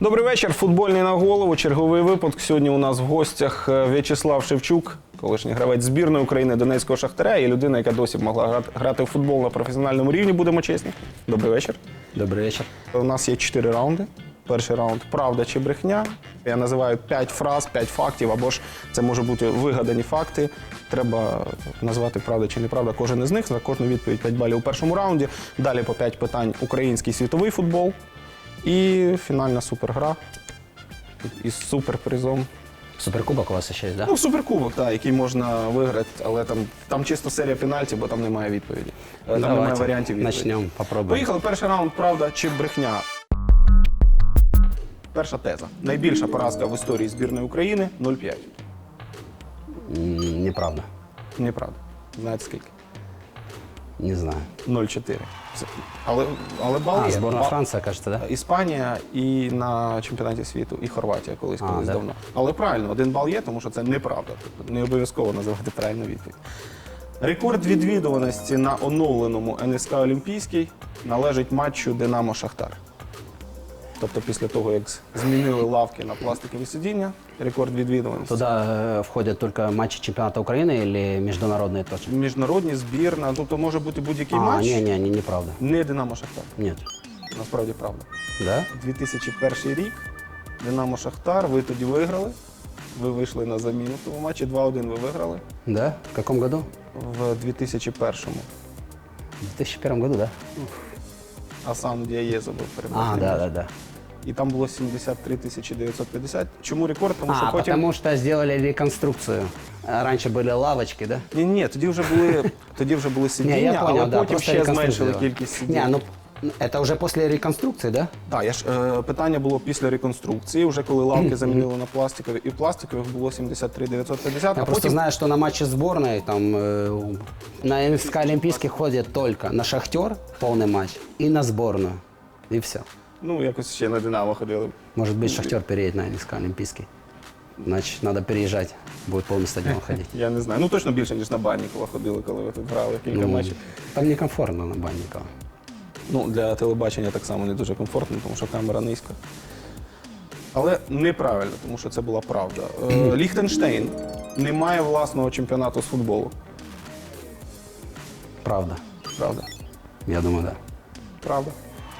Добрий вечір. Футбольний на голову. Черговий випуск. Сьогодні у нас в гостях е, В'ячеслав Шевчук, колишній гравець збірної України Донецького Шахтаря і людина, яка досі могла грати, в футбол на професіональному рівні. Будемо чесні. Добрий вечір. Добрый вечер. У нас є чотири раунди. Перший раунд правда чи брехня. Я називаю п'ять фраз, п'ять фактів, або ж це може бути вигадані факти. Треба назвати правда чи неправда кожен із них. За кожну відповідь 5 балів у першому раунді. Далі по 5 питань український світовий футбол. І фінальна супергра із суперпризом. Суперкубок у вас еще есть, да? Ну, суперкубок, так, який можна виграти, але там, там чисто серія пенальтів, бо там немає відповіді. Е, Там немає варіантів відповіді. начнем, попробуем. Поїхали. Перший раунд, правда чи брехня. Перша теза. Найбільша поразка в історії збірної України 0-5. М, Неправда. Неправда. Знаєте скільки? Не знаю. 0-4. Але, але бал А, є. сборная Бал- Франция, кажется, да? Іспанія і на чемпіонаті світу, і Хорватія колись А, колись да. давно. Але правильно, один бал є, тому що це неправда. Тобто не обов'язково називати правильну відповідь. Рекорд відвідуваності на оновленому НСК Олімпійський належить матчу Динамо Шахтар. Тобто після того, як з- змінили лавки на пластикові сидіння, рекорд відвідуваності. Туда э, входят только матчи чемпионата Украины или международные тоже? Міжнародні збірна, тобто може бути будь-який А, матч. не, не, не, неправда. Не Динамо Шахтар. Нет. Насправді правда. Да? 2001 рік. Динамо Шахтар, ви тоді виграли. Ви вийшли на заміну в тому матчі. 2-1 ви виграли. Да? В каком году? В 2001-му. В 2001 году, да? А сам Діаєзо був А, переможний. да, да, да. І там було 73 тисячі 950. Чому рекорд? Тому що А, потім. потому что сделали реконструкцию. А Раньше были лавочки, да? Ні, ні, тоді вже були, тоді вже були Не, сидіння, я понял, але да, потім просто ще реконструкцию зменшили сделали. кількість сидінь. Не, ну это уже после реконструкции, да? Так, я ж е, питання було після реконструкції, вже коли лавки замінили на пластикові, і пластикових було 73 950, Я а просто потім знаю, что на матче сборной там э, на НСК Олимпийский ходит только на Шахтер полный матч и на сборную. И все. ну якось ще на Динамо ходили. Может быть, Шахтер переедет на НСК Олимпийский. Значит, надо переезжать. Будет полный стадион ходить. Я не знаю. Ну точно більше, ніж на Баннікова ходили, коли ви тут грали кілька Ну, матчів. Там некомфортно на Банникова. Ну, для телебачення так само не дуже комфортно, тому що камера низька. Але неправильно, тому що це була правда. Е, Ліхтенштейн не має власного чемпіонату з футболу. Правда. Правда? Я думаю, да. Правда.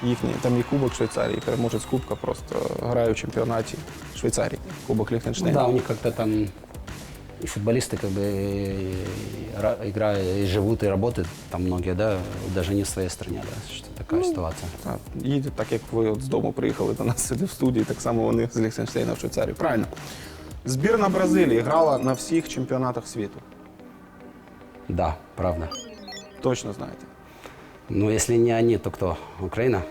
Їхній, там є Кубок Швейцарії, переможець Кубка просто грає в чемпіонаті Швейцарії. Кубок Ну, Ліхтенштейна. да, у них как-то там и футболисты как бы и ра- играют, и живут, и работают там многие, да, даже не в своей стране, да, что такая ситуация. Так, їдуть так, як ви от з дому приїхали до нас сюди в студії, так само вони з Ліхтенштейна в Швейцарії. Правильно. Збірна Бразилії грала на всіх чемпіонатах світу. Да, правда. Точно знаєте. Ну, если не они, то кто? Украина?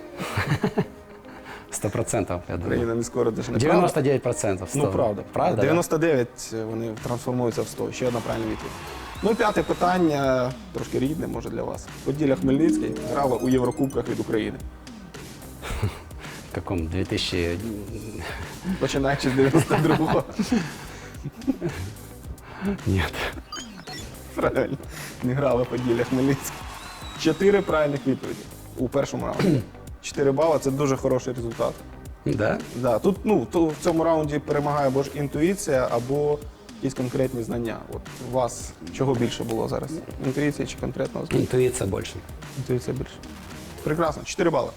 Сто процентов, я думаю. Україна не скоро теж не правда. 99 процентов. Ну, правда. Правда? да? 99 вони трансформуються в 100. Ще одна правильна відповідь. Ну п'яте питання, трошки рідне, може для вас. Поділля Хмельницький грала у Єврокубках від України. В каком? 2000... Починаючи з 92-го. Нет. Правильно. Не грала Поділля Хмельницький. Чотири правильних відповіді у першому раунді. Чотири бали це дуже хороший результат. Да? Да, тут ну, то в цьому раунді перемагає або ж інтуїція, або якісь конкретні знання. От у вас чого більше було зараз? Інтуїція чи конкретного знання? Интуиция больше. Інтуїція більше. Прекрасно, 4 бали.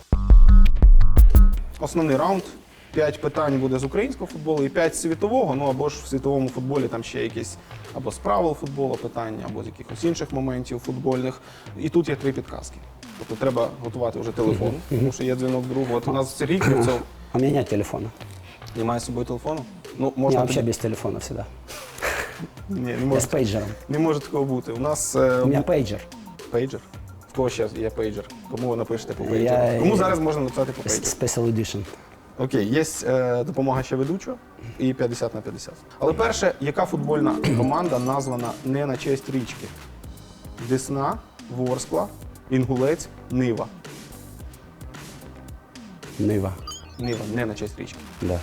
Основний раунд. П'ять питань буде з українського футболу і п'ять з світового. Ну або ж в світовому футболі там ще якісь або з правил футболу питання, або з якихось інших моментів футбольних. І тут є три підказки. Тобто треба готувати вже телефон, тому що є дзвінок другу. От у нас Сергій Кривцов У меня нет телефона. немає з собою телефону. Ну, Я можна вообще тоді- без телефона всегда. Ні, не Я може, с пейджером. не може такого бути. У нас е, У меня пейджер. пейджер. В кого ще є пейджер? Кому ви напишете по Я- Кому зараз можна написати по пейджеру? Special edition. Окей, є е, допомога ще ведучого і 50 на 50. Але перше, яка футбольна команда названа не на честь річки? Десна, Ворскла, Інгулець, Нива. Нива. Нива, не на честь річки. Да.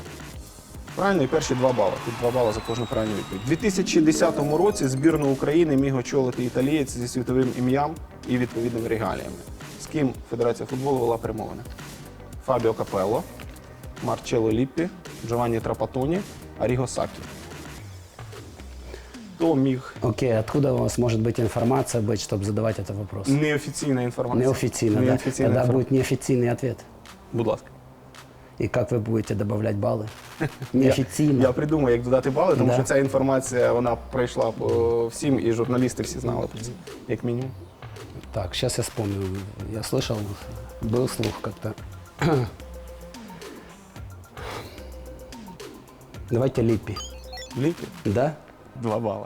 Правильно, і перші два бали. Тут два бали за кожну правильну відповідь. У 2010 році збірну України міг очолити італієць зі світовим ім'ям і відповідними регаліями. З ким Федерація футболу вела перемовини? Фабіо Капелло, Марчелло Ліппі, Джованні Трапатоні, Аріго Сакі. Хто міг Окей, откуда у вас может быть информация быть, чтобы задавать этот вопрос? неофіційна інформація? Неофициально, да? Неофіційна Тогда інформація. будет неофициальный ответ. Будь ласка. И как вы будете добавлять баллы? Неофициально. Я придумаю, як додати бали, тому Да. що ця інформація вона пройшла по всім, і журналісти всі знали про це, як мінімум. Так, сейчас я вспомню. Я слышал, был слух как-то. Давайте Липпи. Ліпі Да? два бали.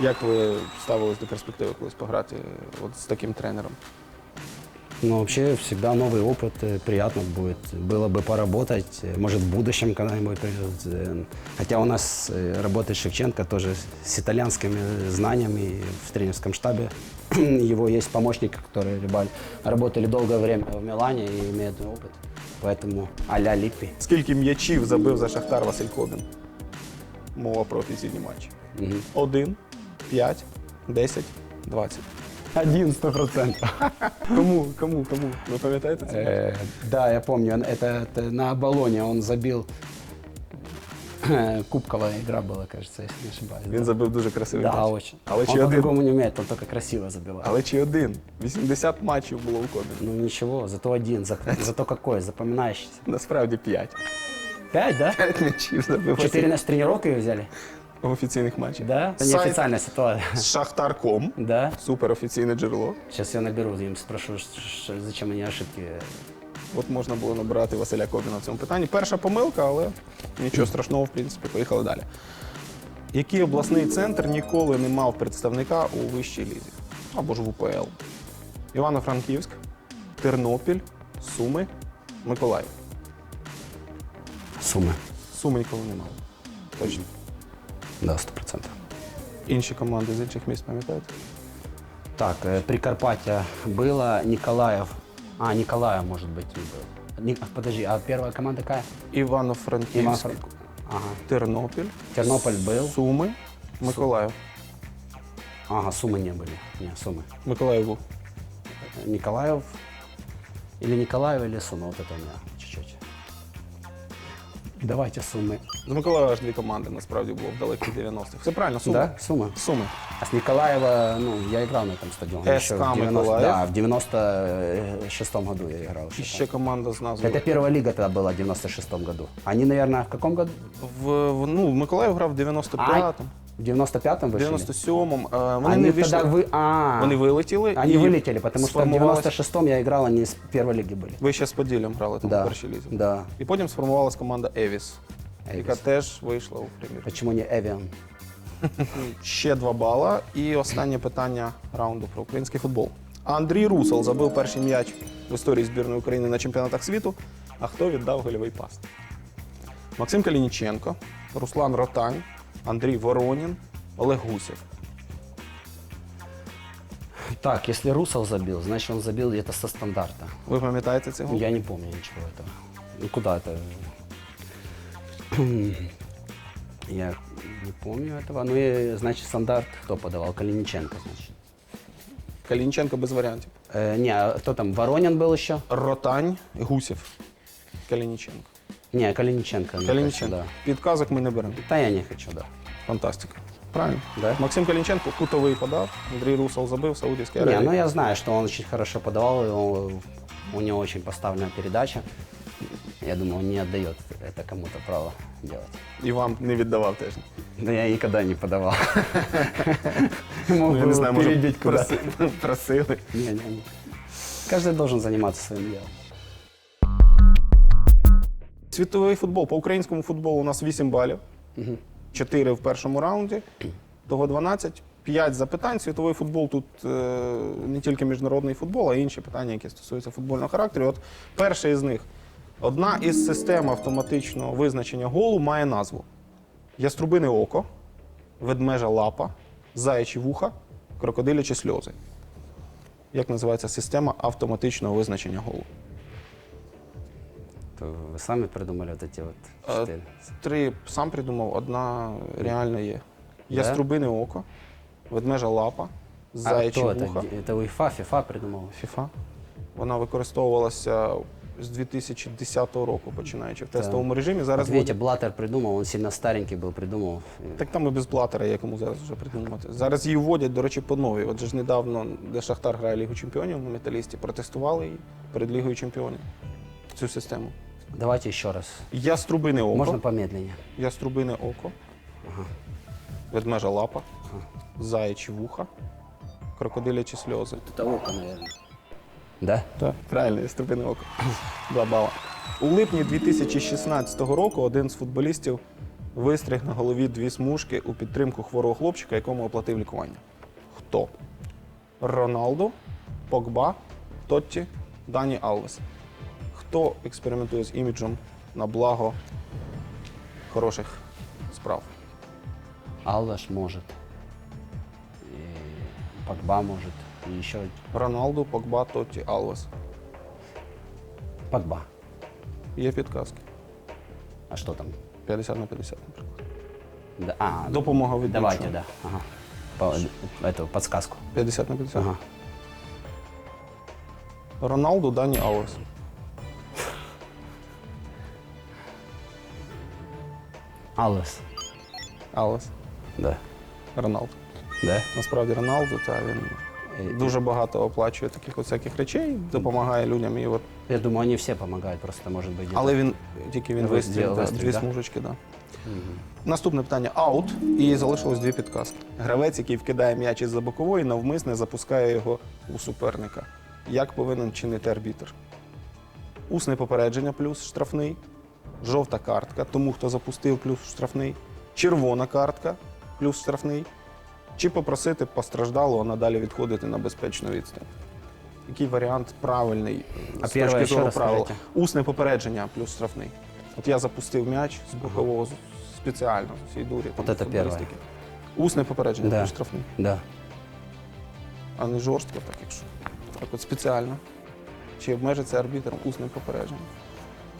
Як ви ставились до перспективи колись пограти от з таким тренером? Ну, вообще, всегда новый опыт, э, приятно будет. Было бы поработать, э, может, в будущем когда-нибудь придет. э, Хотя у нас э, работает Шевченко тоже с итальянскими знаниями в тренерском штабе. Его есть помощники, которые ребят, работали долгое время в Милане и имеют опыт. Поэтому а-ля Липпи. Скільки м'ячів забив за Шахтар Василь Кобін? Мова про офіційні матчі. Мгм. Один, п'ять, десять, двадцять. Один сто процентов. Кому, кому, кому? Ви пам'ятаєте це? Э, Да, я помню, он- это, это на Оболоне он забил. Кубковая игра была, кажется, если не ошибаюсь. Він забив дуже красивий Да, м'яч. очень. Але он чи один? по-другому не умеет, он только красиво забивает. Але чи один? 80 матчів було у Кобіна. Ну ничего, зато один, за- зато какой, запоминающийся. Насправді п'ять. Пять, да? П'ять м'ячів забив Четыре Василь нас тренировки взяли? в офіційних матчах. Да? Это Сайт неофициальная ситуация. з Шахтарком. Да? Суперофіційне джерело. Сейчас я наберу, им спрошу, ш- ш- зачем они ошибки. От можна було набирати Василя Кобіна в цьому питанні. Перша помилка, але нічого страшного, в принципі, поїхали далі. Який обласний центр ніколи не мав представника у вищій лізі? Або ж в УПЛ? Івано-Франківськ, Тернопіль, Суми, Миколаїв. Суммы. Суми ніколи не мали. Точно. Да, сто процентов. Інші команди з інших міст пам'ятаєте? Так, э, Прикарпатье было, Николаев. А, Николаев, может быть, не был. Ни- а, Подожди, а первая команда какая? Івано-Франківськ, Иван-Франк- Ага. Тернопіль, Тернополь был. Суми, Миколаїв. Ага, Сумы не были. Не, Сумы. Миколаїв був. Э, Николаев. Или Николаев, или Сумы. Вот это у меня чуть-чуть. Давайте Сумы. З Миколаєва аж дві команди насправді було в далеких 90-х. Все правильно, Суми. Да, Сумы. Суми. А с Николаева, ну, я играл на этом стадионе. СК еще в 90, Николаев. Да, в 96 году я играл. І еще ще там. команда з назвою. Это первая лига тогда была в 96 году. Они, наверное, в каком году? В, в, ну, Миколаїв грав в 95-му, В 95-м вышли? 97-му. Е, Вони Они не вийшли. тогда вы... А, Вони вилетіли. они і вылетели, потому что в сформувалась- 96-м я играл, они с первой лиги были. Ви ще з Поділлям грали там Да, у першій лізі. да. І потім сформувалась команда Евіс, яка Евіс. теж вийшла у прем'єр. Почему не Эвиан? Ще два бала. І останнє питання раунду про український футбол. Андрій Русел забив перший м'яч в історії збірної України на чемпіонатах світу. А хто віддав гольовий пас? Максим Калініченко, Руслан Ротань, Андрій Воронін, Олег Гусєв. Так, если Русал забил, значит он забил где-то со стандарта. Ви пам'ятаєте цього? Я не помню ничего этого. Ну куда это? Я не помню этого. Ну и, значит, стандарт кто подавал? Калиниченко, значит. Калініченко без варіантів. Э, не, а кто там? Воронин был еще? Ротань, Гусєв, Калініченко. Не, Калиниченко. мне Калініченко. кажется, Підказок ми не беремо. Да. да, я не хочу, да. Фантастика. Правильно. Да? Максим Калінченко кутовий подав, Андрій Русал забив, Саудівський Не, Аравії. ну я знаю, что он очень хорошо подавал, и он- у него очень поставленная передача. Я думаю, он не отдает это кому-то право делать. І вам не віддавав теж. Да я никогда не подавал. Мог Ну, я бы не знаю, може, перебить куда-то. проси- просили. Не, не, не. Каждый должен заниматься своим делом. Світовий футбол. По українському футболу у нас 8 балів. 4 в першому раунді, того 12. 5 запитань. Світовий футбол тут е, не тільки міжнародний футбол, а інші питання, які стосуються футбольного характеру. От перше із них. Одна із систем автоматичного визначення голу має назву: Яструбине око, ведмежа лапа, заячі вуха, крокодилячі сльози. Як називається система автоматичного визначення голу? То вы сами придумали вот эти вот А, четыре. Три сам придумав, одна реально є. Да? Яструбине око, ведмежа лапа, А заячі кто это? вуха. Где- Это УЕФА, ФИФА придумал. FIFA. Вона використовувалася з 2010 року, починаючи в тестовому режимі. Зараз Вот видите, вводять- Блаттер придумал, он сильно старенький был, придумал. так там і без блатера, є кому зараз вже придумати. Зараз її вводять, до речі, по новій. Отже ж недавно, де Шахтар грає Лігу Чемпіонів на металісті, протестували її перед Лігою Чемпіонів. Цю систему. Давайте еще раз. Яструбине око. Можно помедленнее. Яструбине око. Ведмежа лапа. Заячі вуха. Крокодилячі сльози. Это око, наверное. Да? Так, правильно, яструбине око. Два бала. У липні 2016 року один з футболістів вистриг на голові дві смужки у підтримку хворого хлопчика, якому оплатив лікування. Хто? Роналду, Погба, Тотті, Дані Алвес. Хто експериментує з іміджем на благо хороших справ? Аллаш может. И Погба может. И еще Роналду, Погба, Тотті, Алвес. Погба. Є підказки. А что там? 50 на 50, наприклад. Да, а, Допомога від давайте, іншого. да. Ага. По- эту подсказку. 50 на 50. Ага. Роналду, Дані Алвес. Аллас. Алвес. Да. Роналду. Да? Насправді Роналду, та він Е, дуже багато оплачує таких всяких речей, допомагає людям. І от, Я думаю, они все помогают, просто быть. где-то. але він тільки він Ви- вистріл, дві да? смужечки. Да. Наступне питання аут. І залишилось дві підказки. Гравець, який вкидає м'яч із-за бокової, навмисне запускає його у суперника. Як повинен чинити арбітр? Усне попередження плюс штрафний, жовта картка, тому хто запустив плюс штрафний, червона картка плюс штрафний, чи попросити постраждалого надалі відходити на безпечну відстань. Який варіант правильний А з перше точки зору правил? Усне попередження плюс штрафний. От я запустив м'яч з бокового з- спеціально з цієї дурі. там, От це футболістики. Усне попередження Да. плюс штрафний. Да. А не жорстко, так якщо. Так от спеціально. Чи обмежиться арбітром усним попередженням?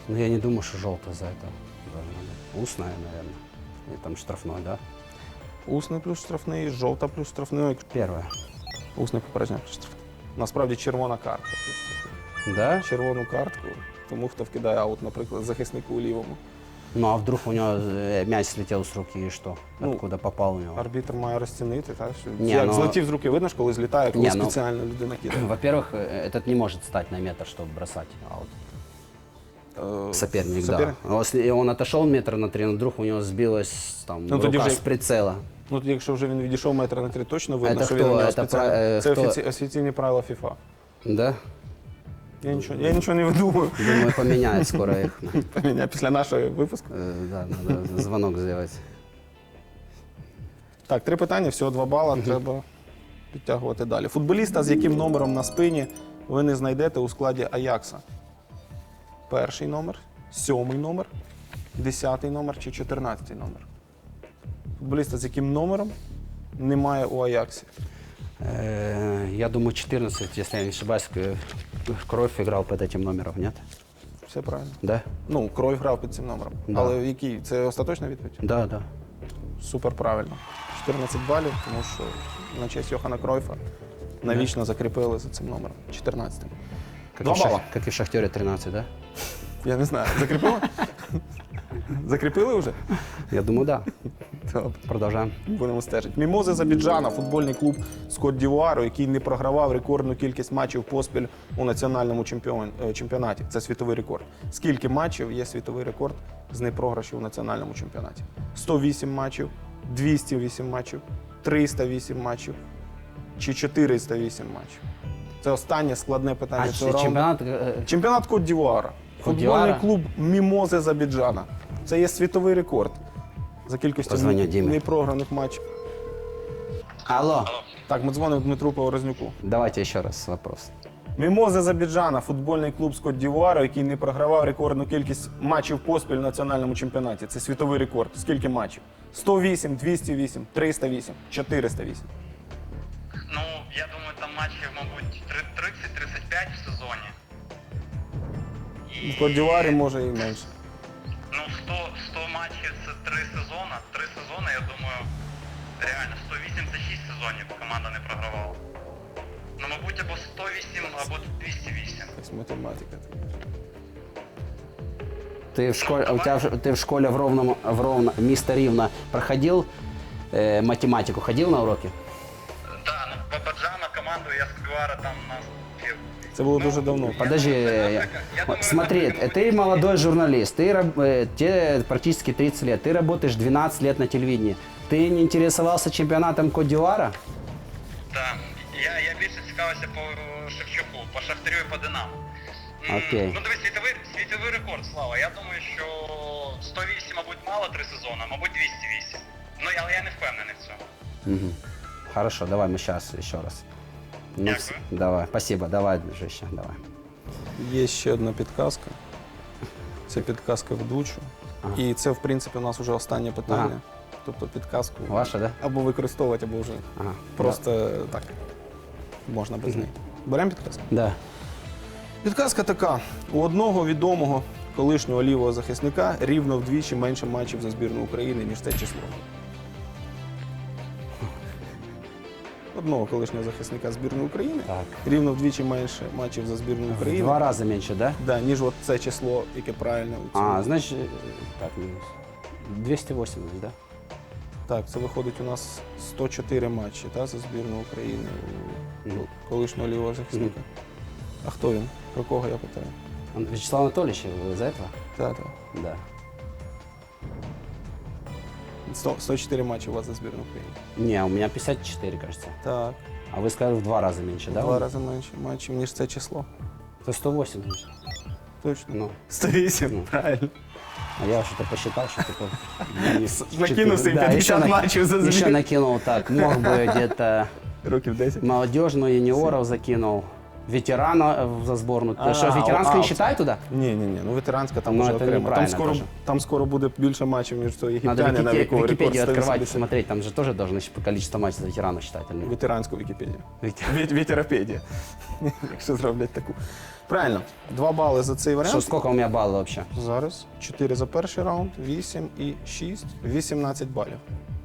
Но Ну, я не думаю, что желтое за это должно быть. Устная, наверное. И там штрафной, да? Усний плюс штрафний, жовта плюс штрафний, ну, якщо Первое. усне попередження плюс штрафний. Насправді червона картка плюс штрафний. Да? Червону картку, тому хто вкидає аут, наприклад, захиснику у лівому. Ну а вдруг у него э, мяч слетел с руки и что? Ну, Откуда попал у него? Арбітр має розцінити, так? Що Ні, як ну- злетів з руки, видно ж, коли злітає, коли Ні, ну- спеціально людина кидає. Во-первых, э, этот не может стать на метр, чтобы бросать аут. Е, Соперник, соперник? да. А Если он отошел метр на три, но вдруг у него сбилась там Ну, тоді рука вже- с прицела. Ну, тоді, якщо вже він відійшов метр на три, точно видно, це що хто? він у нього Це спеціально. пра- е, Це хто? офіці... офіційні правила ФІФА. Да? Я нічого, я нічого не видумую. Думаю, поменяет скоро их. Поміняй після нашого випуску. Э, Да, надо звонок сделать. Так, три питання, всього два бала. Треба підтягувати далі. Футболіста, з яким номером на спині ви не знайдете у складі Аякса? Перший номер, сьомий номер, десятий номер чи чотирнадцятий номер? Футболіста, з яким номером немає у Аяксі? Э, Я думаю, 14, если я не ошибаюсь, к- Кровь играл под этим номером, нет? Все правильно. Да? Ну, крой грав під цим номером. Да. Але який? Це остаточна відповідь? Да, да. Супер правильно. 14 балів, тому що на честь Йохана Кройфа навічно закріпили за цим номером. 14. Как, Два и, в Шах- бала. как и в Шахтере 13, да? Я не знаю. Закріпили? Закріпили вже? Я думаю, да. Добре. Продолжаем. Будемо стежити. Мімози з Абіджана, футбольний клуб з Кот-Дівуару, який не програвав рекордну кількість матчів поспіль у національному чемпіон- е, чемпіонаті. Це світовий рекорд. Скільки матчів є світовий рекорд з непрограшів у національному чемпіонаті? 108 матчів, 208 матчів, 308 матчів чи 408 матчів? Це останнє складне питання А цього раунду. чемпионат... э, Чемпіонат Кот-Дівуара. Футбольний клуб Мімози з Абіджана. Це є світовий рекорд за кількістю Дімі. непрограних матчів. Алло. Так, ми дзвонимо Дмитру Поворознюку. Давайте еще раз вопрос. Мімози з Абіджана, футбольний клуб з Кот-Дівуару, який не програвав рекордну кількість матчів поспіль в національному чемпіонаті. Це світовий рекорд. Скільки матчів? 108, 208, 308, 408. Ну, я думаю, там матчів, мабуть, три- 30-35 в сезоні. І, В Кот-Дівуарі може і менше. Ну, 100, 100 матчів це три сезони. Три сезони, я думаю, реально, 108 це 6 сезонів команда не програвала. Ну, мабуть, або 108, або 208. Якась математика. Ты в школе, у тебя в- ты в школе в ровном, в ровно, место Ривно проходил э, математику, ходил на уроки? Це було дуже давно. Подожди, думаю, я- это- я думаю, смотри, это- э, ты молодой журналист, ты, раб- э, тебе практически 30 лет, ты работаешь 12 лет на телевидении. Ты не интересовался чемпионатом Кодюара? Да. Я, я більше цікавився по Шевчуку, по Шахтарю і по Динамо. М, Окей. Ну дивись, світовий, світовий рекорд, Слава. Я думаю, що 108, мабуть, мало три сезони, мабуть 208. Ну, але я не впевнений в цьому. Мгм. Хорошо, давай мы сейчас еще раз. Ну, Дякую. с- давай, спасибо, давай, дружище, давай. Є ще одна підказка. Це підказка ведучу. Ага. І це, в принципі, у нас вже останнє питання. Ага. Тобто підказку Ваша, да? або використовувати, або вже Ага. просто так. Можна без неї. Беремо підказку? Да. Підказка така: у одного відомого колишнього лівого захисника рівно вдвічі менше матчів за збірну України, ніж це число. Одного колишнього захисника збірної України Так. рівно вдвічі менше матчів за збірну В України, два раза меньше, да? да, ніж от це число, яке правильно. у цьому. А, значит, э, так, минус. 280, да? Так, це виходить у нас 104 матчі та, за збірну України у Мгм. колишнього лівого захисника. А хто він? Про кого я питаю? Он- Вячеслав Анатольевич, вы из-за этого? Так, так. Да. 100 104 матчі у вас за збірну України. Не, у меня 54, кажется. Так, А вы сказали в два раза меньше, да? в два рази менше матчів, ніж це число. То 108, значит. Точно. Ну, 108, Ну. правильно. а я что-то посчитал, что типа... накинул себе 50 еще на- матчей за Еще накинул так, мог бы где-то Років 10. молодежную, юниоров закинул, ветерана э, за сборную. А, что, ветеранскую не считай туда? Ні, ні, ні, ну ветеранська там Ну, вже це окремо. Там неправильно скоро, теж. там скоро буде більше матчів, ніж цього Надо єгиптянина, в Вики- якого рекорд Википедию открывать, 180. смотреть, там же тоже должно щ- количество матчей за ветерана считать. Или нет? Ветеранську Вікіпедію. Віт- Вітеропедія. Якщо зроблять таку. Правильно, два бали за цей варіант. Что, сколько у меня баллов вообще? Зараз 4 за перший раунд, 8 і 6, 18 балів.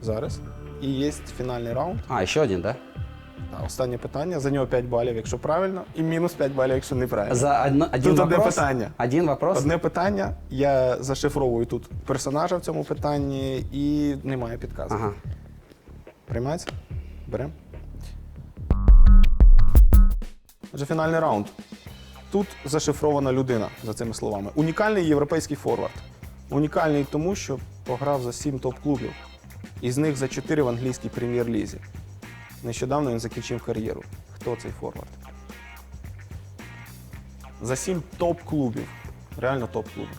Зараз. І є фінальний раунд. А, еще один, да? Останнє питання. За нього 5 балів, якщо правильно, і мінус 5 балів, якщо неправильно. За одно- один Тут одне питання. Один вопрос? Одне питання. Я зашифровую тут персонажа в цьому питанні і немає підказки. Ага. Приймається? Беремо. Отже, фінальний раунд. Тут зашифрована людина за цими словами. Унікальний європейський форвард. Унікальний тому, що пограв за 7 топ-клубів. Із них за 4 в англійській прем'єр-лізі. Нещодавно він закінчив кар'єру. Хто цей форвард? За 7 топ-клубів. Реально топ-клубів.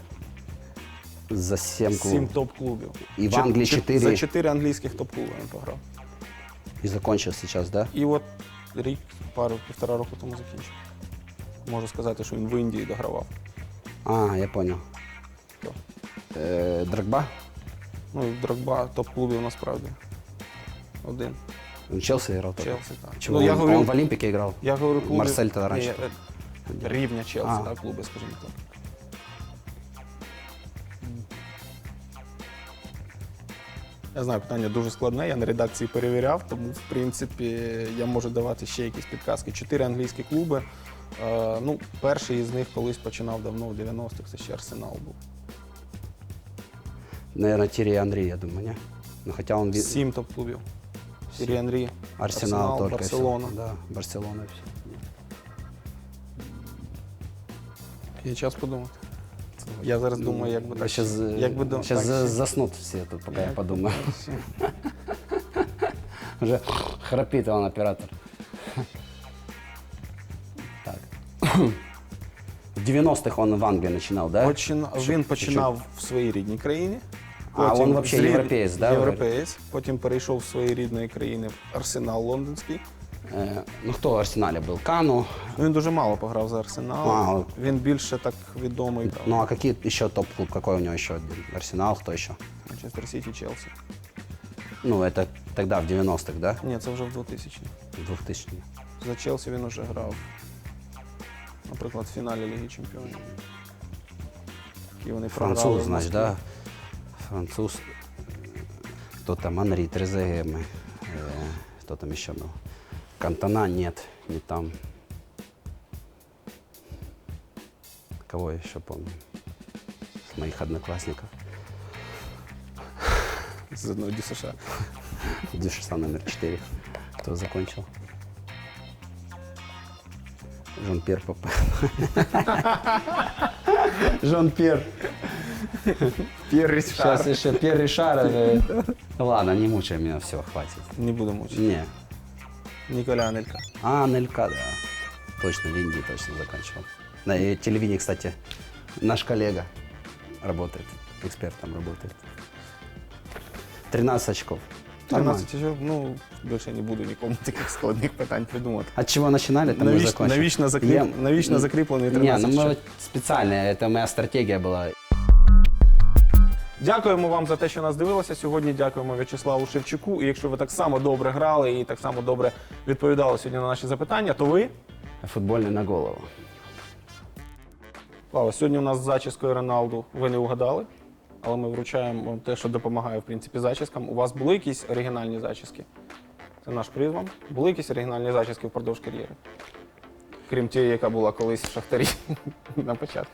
За 7 Сім топ-клубів. І в Англії чот- чотири. За 4 англійських топ-клуби він пограв. И закончил сейчас, да? І от рік, пару, півтора року тому закінчив. Можу сказати, що він в Індії догравав. А, я понял. Хто? Э, Дрогба? Ну, і Дрогба топ-клубів насправді. Один. Челси играл только? Челсі, так. Чего? Ну, я он, говорю, он в Олимпике играл? я говорю клуби. Марсель тогда раньше. Ні, е, рівня Челсі, А. так, клуби, скажімо так. Я знаю, питання дуже складне, я на редакції перевіряв, тому в принципі я можу давати ще якісь підказки. Чотири англійські клуби. Е, ну, перший із них колись починав давно, в 90-х, це ще Арсенал був. Наверное, Тири Андрей, я думаю, не? Ну, хотя он... ви- Сім топ-клубів. Сірі Анрі, Арсенал, только. и всё. Барселона. Да, Барселона все. Є час подумати. Я зараз думаю, як би так. Сейчас, як би сейчас так, за- ще- заснут все тут, пока я Як- подумаю. Уже храпит он, оператор. Так. В 90-х он в Англии начинал, да? Почин... Він починав в своїй рідній країні. А, він вообще з рід- європеєць, да, Європеєць. Потім перейшов з своєї рідної країни в Арсенал лондонський. Э, ну, кто в Арсенале был? Кану. Ну, Він дуже мало пограв за Арсенал. А, от. Він більше так відомий. Ну, а какие еще топ-клуб? Какой у него еще один? Арсенал, кто еще? Манчестер Сіті, Челсі. Ну, это тогда, в 90-х, да? Ні, це вже в 2000 В 2000 За Челсі він уже грав. Наприклад, в фіналі Ліги Чемпіонів. І вони програли Француз, в значит, Москві. да? Француз. Кто там? Анри, Трезеге, мы. Э, кто там еще был? Кантона нет, не там. Кого я еще помню? моих одноклассников. З одного ДЮСШ. Дюшеса номер 4. Кто закончил? Жан-Пьер Папе. Жан-П'єр. П'єр Річар. Сейчас еще Пьер Ришар. э, Ладно, не мучай меня, все, хватит. Не буду мучити. Не. Ніколя Анелька. А, Нелька, да. Точно, в Индии точно заканчивал. На э, телевидении, кстати, наш коллега работает, экспертом работает. 13 очков. Нормально. 13 очок, ну, більше не буду нікому таких складних питань придумати. От чего начинали, там и Навіщо, закончили. навічно, закріп... Я- навічно закріплений Не, 13 ну мы очок. вот специально, это моя стратегия была. Дякуємо вам за те, що нас дивилися сьогодні. Дякуємо В'ячеславу Шевчуку. І якщо ви так само добре грали і так само добре відповідали сьогодні на наші запитання, то ви Футбольный на голову. Слава, сьогодні у нас з зачіскою Роналду ви не угадали, але ми вручаємо вам те, що допомагає в принципі зачіскам. У вас були якісь оригінальні зачіски? Це наш приз вам. Були якісь оригінальні зачіски впродовж кар'єри? Крім тієї, яка була колись в Шахтарі на початку.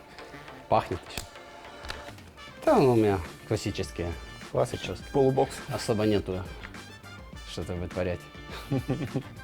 Пахнет ну, у меня классические. Классические. Полубокс. Особо нету что-то вытворять.